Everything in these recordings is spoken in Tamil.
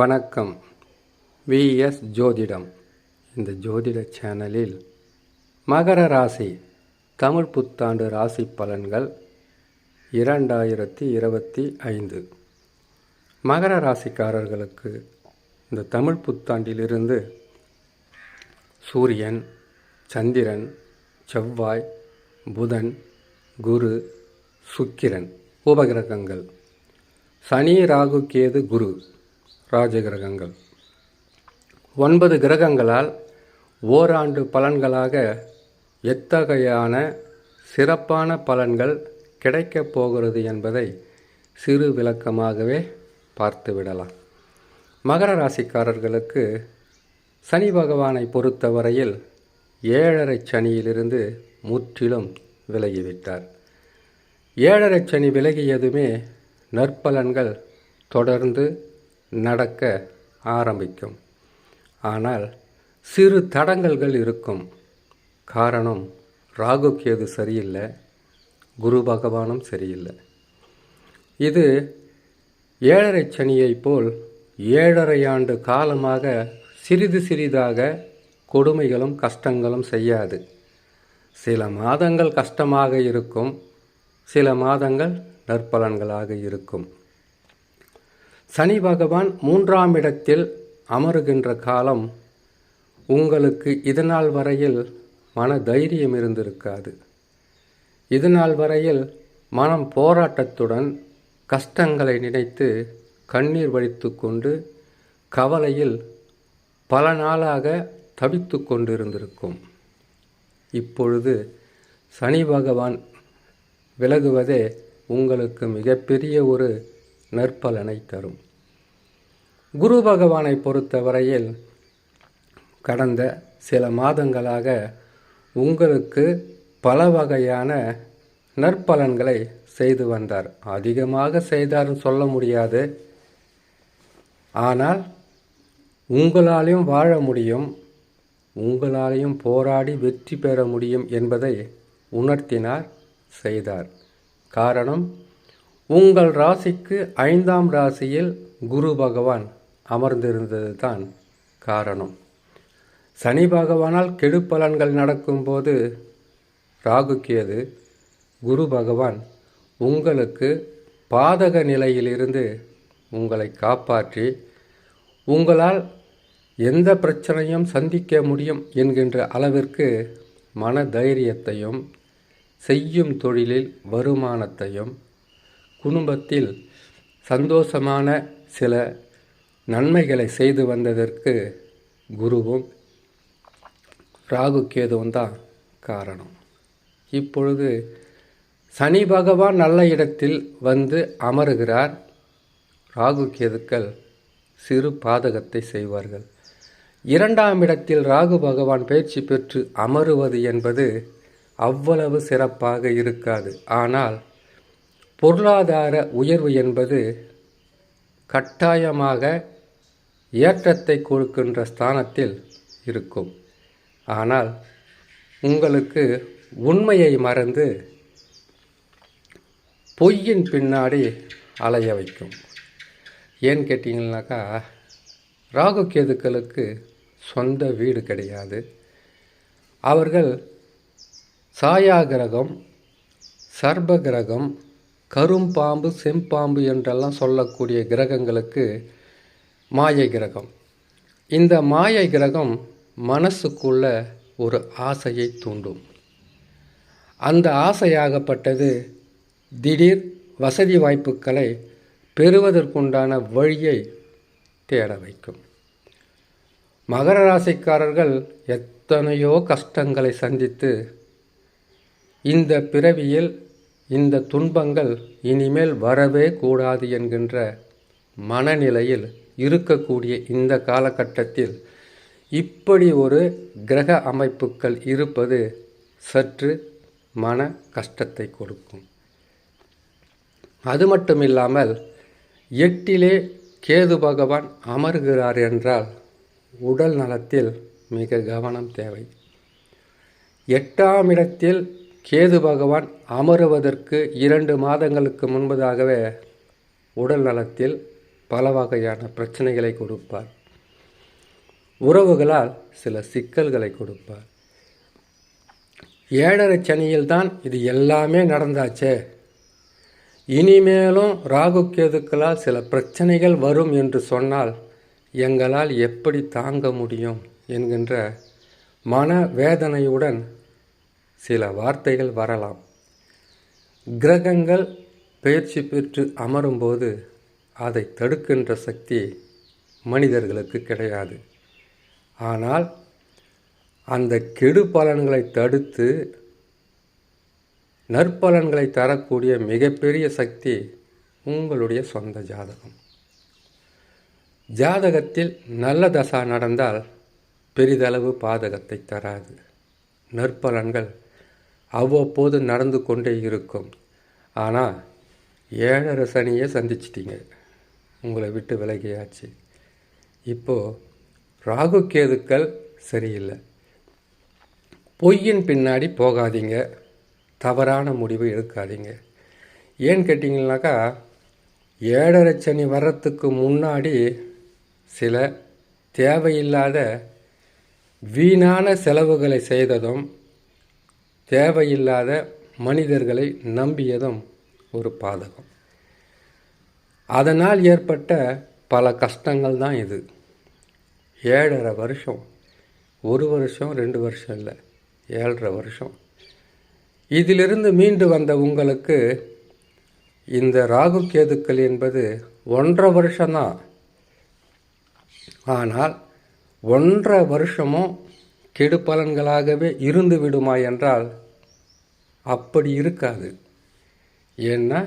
வணக்கம். விஎஸ் ஜோதிடம். இந்த ஜோதிட சேனலில் மகர ராசி தமிழ் புத்தாண்டு ராசி பலன்கள் இரண்டாயிரத்தி இருபத்தி ஐந்து. மகர ராசிக்காரர்களுக்கு இந்த தமிழ் புத்தாண்டிலிருந்து சூரியன் சந்திரன் செவ்வாய் புதன் குரு சுக்கிரன் உபகிரகங்கள். சனி ராகு கேது குரு. ராஜகிரகங்கள். ஒன்பது கிரகங்களால் ஓராண்டு பலன்களாக எத்தகையான சிறப்பான பலன்கள் கிடைக்கப் போகிறது என்பதை சிறு விளக்கமாகவே பார்த்துவிடலாம். மகர ராசிக்காரர்களுக்கு சனி பகவானை பொறுத்தவரையில் ஏழரை சனியிலிருந்து முற்றிலும் விலகிவிட்டார். ஏழரை சனி விலகியதுமே நற்பலன்கள் தொடர்ந்து நடக்க ஆரம்பிக்கும். ஆனால் சிறு தடங்கல்கள் இருக்கும். காரணம் ராகு கேது சரியில்லை குரு பகவானும் சரியில்லை. இது ஏழரை சனியைப் போல் ஏழரை ஆண்டு காலமாக சிறிது சிறிதாக கொடுமைகளும் கஷ்டங்களும் செய்யாது. சில மாதங்கள் கஷ்டமாக இருக்கும் சில மாதங்கள் நற்பலன்களாக இருக்கும். சனி பகவான் மூன்றாம் இடத்தில் அமருகின்ற காலம் உங்களுக்கு இதனால் வரையில் மன தைரியம் இருந்திருக்காது. இதுநாள் வரையில் மனம் போராட்டத்துடன் கஷ்டங்களை நினைத்து கண்ணீர் வடித்து கொண்டு கவலையில் பல நாளாக தவித்து கொண்டிருந்திருக்கும். இப்பொழுது சனி பகவான் விலகுவதே உங்களுக்கு மிகப்பெரிய ஒரு நற்பலனை தரும். குரு பகவானை பொறுத்தவரையில் கடந்த சில மாதங்களாக உங்களுக்கு பல வகையான நற்பலன்களை செய்து வந்தார். அதிகமாக செய்தார்னு சொல்ல முடியாது. ஆனால் உங்களாலையும் வாழ முடியும். உங்களாலையும் போராடி வெற்றி பெற முடியும் என்பதை உணர்த்தினார் செய்தார். காரணம் உங்கள் ராசிக்கு ஐந்தாம் ராசியில் குரு பகவான் அமர்ந்திருந்தது தான் காரணம். சனி பகவானால் கெடுப்பலன்கள் நடக்கும்போது ராகுக்கியது குரு பகவான் உங்களுக்கு பாதக நிலையிலிருந்து உங்களை காப்பாற்றி உங்களால் எந்த பிரச்சனையும் சந்திக்க முடியும் என்கின்ற அளவிற்கு மன தைரியத்தையும் செய்யும் தொழிலில் வருமானத்தையும் குடும்பத்தில் சந்தோஷமான சில நன்மைகளை செய்து வந்ததற்கு குருவும் ராகு கேதுவும் தான் காரணம். இப்பொழுது சனி பகவான் நல்ல இடத்தில் வந்து அமருகிறார். ராகு கேதுக்கள் சிறு பாதகத்தை செய்வார்கள். இரண்டாம் இடத்தில் ராகு பகவான் பயிற்சி பெற்று அமருவது என்பது அவ்வளவு சிறப்பாக இருக்காது. ஆனால் பொருளாதார உயர்வு என்பது கட்டாயமாக ஏற்றத்தை கொடுக்கின்ற ஸ்தானத்தில் இருக்கும். ஆனால் உங்களுக்கு உண்மையை மறந்து பொய்யின் பின்னாடி அலைய வைக்கும். ஏன்னு கேட்டிங்கனாக்கா ராகு கேதுக்களுக்கு சொந்த வீடு கிடையாது. அவர்கள் சாயா கிரகம் சர்ப கிரகம் கரும்பாம்பு செம்பாம்பு என்றெல்லாம் சொல்லக்கூடிய கிரகங்களுக்கு மாயை கிரகம். இந்த மாயை கிரகம் மனசுக்குள்ள ஒரு ஆசையை தூண்டும். அந்த ஆசையாகப்பட்டது திடீர் வசதி வாய்ப்புகளை பெறுவதற்குண்டான வழியை தேட வைக்கும். மகர ராசிக்காரர்கள் எத்தனையோ கஷ்டங்களை சந்தித்து இந்த பிறவியில் இந்த துன்பங்கள் இனிமேல் வரவே கூடாது என்கின்ற மனநிலையில் இருக்கக்கூடிய இந்த காலகட்டத்தில் இப்படி ஒரு கிரக அமைப்புகள் இருப்பது சற்று மன கஷ்டத்தை கொடுக்கும். அது மட்டும் இல்லாமல் எட்டிலே கேது பகவான் அமர்கிறார் என்றால் உடல் நலத்தில் மிக கவனம் தேவை. எட்டாம் இடத்தில் கேது பகவான் அமருவதற்கு இரண்டு மாதங்களுக்கு முன்பதாகவே உடல் நலத்தில் பல வகையான பிரச்சனைகளை கொடுப்பார். உறவுகளால் சில சிக்கல்களை கொடுப்பார். ஏழரை சனியில் தான் இது எல்லாமே நடந்தாச்சே. இனிமேலும் ராகு கேதுக்களால் சில பிரச்சனைகள் வரும் என்று சொன்னால் எங்களால் எப்படி தாங்க முடியும் என்கின்ற மன வேதனையுடன் சில வார்த்தைகள் வரலாம். கிரகங்கள் பயிற்சி பெற்று அமரும்போது அதை தடுக்கின்ற சக்தி மனிதர்களுக்கு கிடையாது. ஆனால் அந்த கெடு பலன்களை தடுத்து நற்பலன்களை தரக்கூடிய மிகப்பெரிய சக்தி உங்களுடைய சொந்த ஜாதகம். ஜாதகத்தில் நல்ல தசா நடந்தால் பெரிதளவு பாதகத்தை தராது. நற்பலன்கள் அவ்வப்போது நடந்து கொண்டே இருக்கும். ஆனால் ஏழரை சனியை சந்திச்சிட்டிங்க. உங்களை விட்டு விலகியாச்சு. இப்போது ராகு கேதுக்கள் சரியில்லை. பொய்யின் பின்னாடி போகாதீங்க. தவறான முடிவு எடுக்காதீங்க. ஏன்னு கேட்டிங்கனாக்கா ஏழரை சனி வர்றதுக்கு முன்னாடி சில தேவையில்லாத வீணான செலவுகளை செய்ததும் தேவையில்லாத மனிதர்களை நம்பியதும் ஒரு பாதகம். அதனால் ஏற்பட்ட பல கஷ்டங்கள் தான் இது. ஏழரை வருஷம் ஒரு வருஷம் ரெண்டு வருஷம் இல்லை ஏழரை வருஷம். இதிலிருந்து மீண்டு வந்த உங்களுக்கு இந்த ராகு கேதுக்கள் என்பது ஒன்றரை வருஷம்தான் ஆனால் ஒன்றரை வருஷமும் கெடு பலன்களாகவே இருந்து விடுமா என்றால் அப்படி இருக்காது. ஏன்னா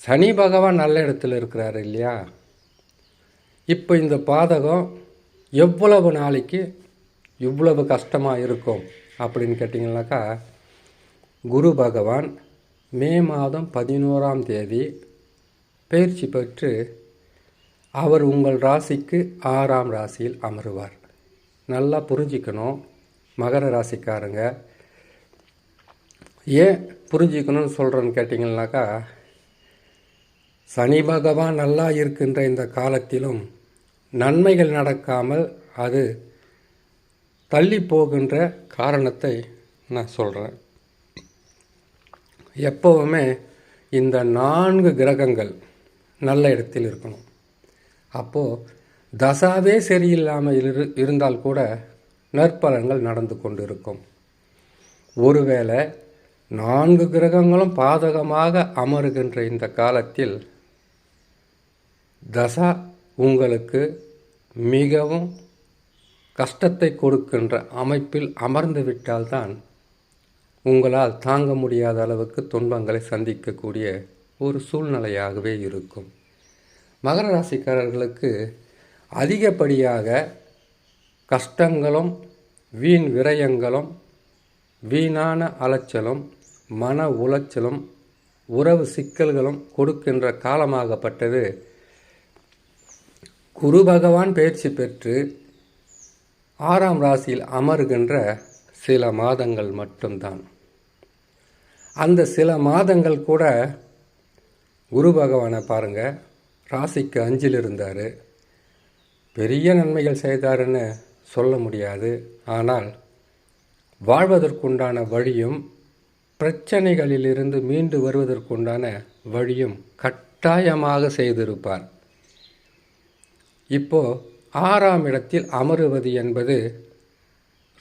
சனி பகவான் நல்ல இடத்துல இருக்கிறார் இல்லையா? இப்போ இந்த பாதகம் எவ்வளவு நாளைக்கு இவ்வளவு கஷ்டமாக இருக்கும் அப்படின்னு கேட்டிங்கனாக்கா குரு பகவான் மே மாதம் பதினோராம் தேதி பயிற்சி பெற்று அவர் உங்கள் ராசிக்கு ஆறாம் ராசியில் அமருவார். நல்லா புரிஞ்சிக்கணும். மகர ராசிக்காரங்க. ஏன் புரிஞ்சிக்கணும்னு சொல்கிறேன்னு கேட்டிங்கனாக்கா சனி பகவான் நல்லா இருக்கின்ற இந்த காலத்திலும் நன்மைகள் நடக்காமல் அது தள்ளி போகின்ற காரணத்தை நான் சொல்கிறேன் எப்போவுமே இந்த நான்கு கிரகங்கள் நல்ல இடத்தில் இருக்கணும். அப்போது தசாவே சரியில்லாமல் இரு இருந்தால் கூட நற்பலன்கள் நடந்து கொண்டு இருக்கும் ஒருவேளை நான்கு கிரகங்களும் பாதகமாக அமருகின்ற இந்த காலத்தில் தசா உங்களுக்கு மிகவும் கஷ்டத்தை கொடுக்கின்ற அமைப்பில் அமர்ந்து விட்டால்தான் உங்களால் தாங்க முடியாத அளவுக்கு துன்பங்களை சந்திக்கக்கூடிய ஒரு சூழ்நிலையாகவே இருக்கும். மகர ராசிக்காரர்களுக்கு அதிகப்படியாக கஷ்டங்களும் வீண் விரயங்களும் வீணான அலைச்சலும் மன உளைச்சலும் உறவு சிக்கல்களும் கொடுக்கின்ற காலமாகப்பட்டது. குரு பகவான் பயிற்சி பெற்று ஆறாம் ராசியில் அமருகின்ற சில மாதங்கள் மட்டும்தான். அந்த சில மாதங்கள் கூட குரு பகவானை பாருங்கள் ராசிக்கு அஞ்சில் இருந்தார். பெரிய நன்மைகள் செய்தாருன்னு சொல்ல முடியாது. ஆனால் வாழ்வதற்குண்டான வழியும் பிரச்சனைகளிலிருந்து மீண்டு வருவதற்குண்டான வழியும் கட்டாயமாக செய்திருப்பார். இப்போ ஆறாம் இடத்தில் அமருவது என்பது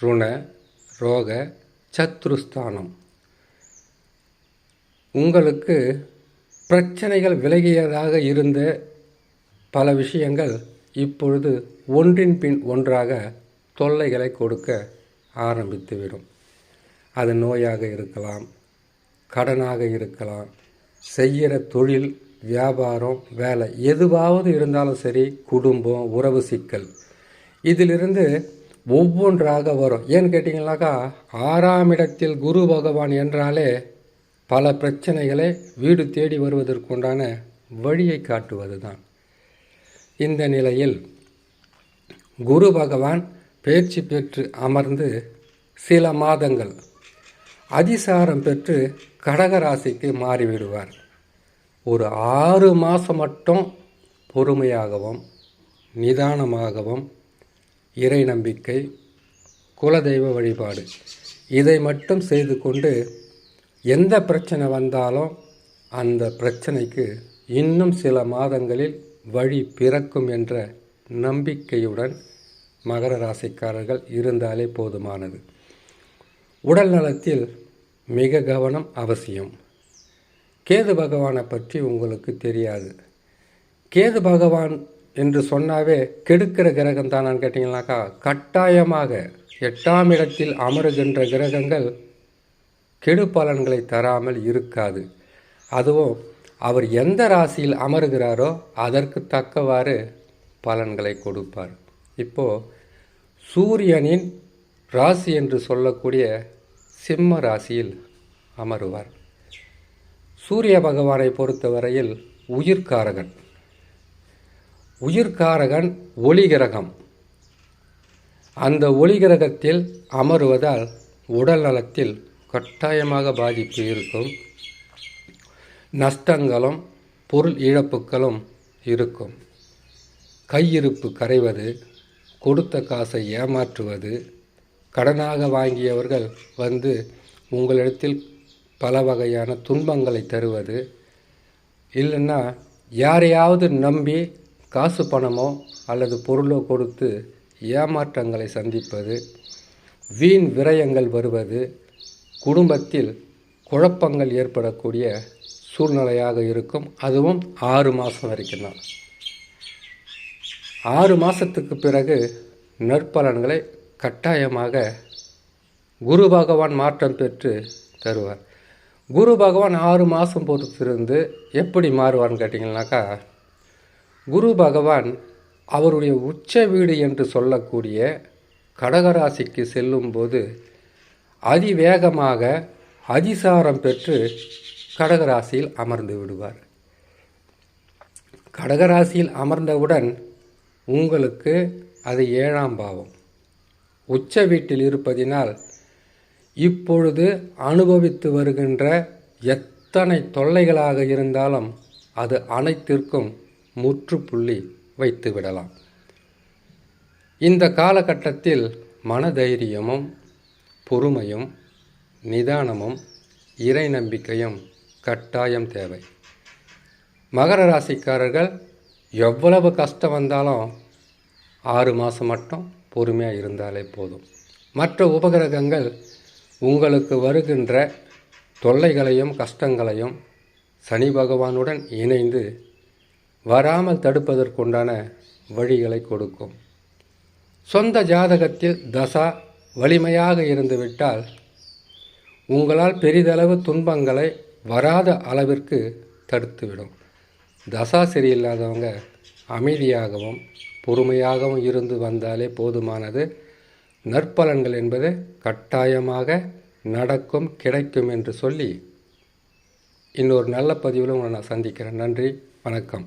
ருண ரோக சத்ருஸ்தானம். உங்களுக்கு பிரச்சனைகள் விலகியதாக இருந்த பல விஷயங்கள் இப்பொழுது ஒன்றின் பின் ஒன்றாக தொல்லைகளை கொடுக்க ஆரம்பித்துவிடும். அது நோயாக இருக்கலாம் கடனாக இருக்கலாம் செய்கிற தொழில் வியாபாரம் வேலை எதுவாவது இருந்தாலும் சரி குடும்பம் உறவு சிக்கல். இதிலிருந்து ஒவ்வொன்றாக வரும். ஏன்னு கேட்டிங்கனாக்கா ஆறாம் இடத்தில் குரு பகவான் என்றாலே பல பிரச்சனைகளை வீடு தேடி வருவதற்குண்டான வழியை காட்டுவது தான் இந்த நிலையில் குரு பகவான் பேச்சு பெற்று அமர்ந்து சில மாதங்கள் அதிசாரம் பெற்று கடகராசிக்கு மாறிவிடுவார். ஒரு ஆறு மாதம் மட்டும் பொறுமையாகவும் நிதானமாகவும் இறை நம்பிக்கை குலதெய்வ வழிபாடு இதை மட்டும் செய்து கொண்டு எந்த பிரச்சனை வந்தாலும் அந்த பிரச்சனைக்கு இன்னும் சில மாதங்களில் வழி பிறக்கும் என்ற நம்பிக்கையுடன் மகர ராசிக்காரர்கள் இருந்தாலே போதுமானது. உடல் நலத்தில் மிக கவனம் அவசியம். கேது பகவானை பற்றி உங்களுக்கு தெரியாது. கேது பகவான் என்று சொன்னாவே கெடுக்கிற கிரகம் தானான்னு கேட்டிங்கனாக்கா கட்டாயமாக எட்டாம் இடத்தில் அமருகின்ற கிரகங்கள் கெடு பலன்களை தராமல் இருக்காது. அதுவும் அவர் எந்த ராசியில் அமருகிறாரோ அதற்கு தக்கவாறு பலன்களை கொடுப்பார். இப்போது சூரியனின் ராசி என்று சொல்லக்கூடிய சிம்ம ராசியில் அமருவார். சூரிய பகவானை பொறுத்தவரையில் உயிர்காரகன். உயிர்காரகன் ஒளிகிரகம். அந்த ஒளிகிரகத்தில் அமருவதால் உடல் நலத்தில் கட்டாயமாக பாதிப்பு இருக்கும். நஷ்டங்களும் பொருள் இழப்புகளும் இருக்கும். கையிருப்பு கரைவது கொடுத்த காசை ஏமாற்றுவது கடனாக வாங்கியவர்கள் வந்து உங்களிடத்தில் பல வகையான துன்பங்களை தருவது இல்லைன்னா யாரையாவது நம்பி காசு பணமோ அல்லது பொருளோ கொடுத்து ஏமாற்றங்களை சந்திப்பது வீண் விரயங்கள் வருவது குடும்பத்தில் குழப்பங்கள் ஏற்படக்கூடிய சூழ்நிலையாக இருக்கும். அதுவும் ஆறு மாதம் வரைக்கும் தான். ஆறு மாதத்துக்கு பிறகு நற்பலன்களை கட்டாயமாக குரு பகவான் மாற்றம் பெற்று தருவார். குரு பகவான் ஆறு மாதம் பொறுத்திருந்து எப்படி மாறுவான்னு கேட்டிங்கனாக்கா குரு பகவான் அவருடைய உச்ச வீடு என்று சொல்லக்கூடிய கடகராசிக்கு செல்லும்போது அதிவேகமாக அதிசாரம் பெற்று கடகராசியில் அமர்ந்து விடுவார். கடகராசியில் அமர்ந்தவுடன் உங்களுக்கு அது ஏழாம் பாவம். உச்ச வீட்டில் இருப்பதினால் இப்பொழுது அனுபவித்து வருகின்ற எத்தனை தொல்லைகளாக இருந்தாலும் அது அனைத்திற்கும் முற்றுப்புள்ளி வைத்து விடலாம். இந்த காலகட்டத்தில் மனதைரியமும் பொறுமையும் நிதானமும் இறை நம்பிக்கையும் கட்டாயம் தேவை. மகர ராசிக்காரர்கள் எவ்வளவு கஷ்டம் வந்தாலும் ஆறு மாதம் மட்டும் பொறுமையாக இருந்தாலே போதும். மற்ற உபகிரகங்கள் உங்களுக்கு வருகின்ற தொல்லைகளையும் கஷ்டங்களையும் சனி பகவானுடன் இணைந்து வராமல் தடுப்பதற்குண்டான வழிகளை கொடுக்கும். சொந்த ஜாதகத்தில் தசா வலிமையாக இருந்துவிட்டால் உங்களால் பெரிதளவு துன்பங்களை வராத அளவிற்கு தடுத்துவிடும். தசா சரியில்லாதவங்க அமைதியாகவும் பொறுமையாகவும் இருந்து வந்தாலே போதுமானது. நற்பலன்கள் என்பது கட்டாயமாக நடக்கும் கிடைக்கும் என்று சொல்லி இன்னொரு நல்ல பதிவில் உங்களை நான் சந்திக்கிறேன். நன்றி வணக்கம்.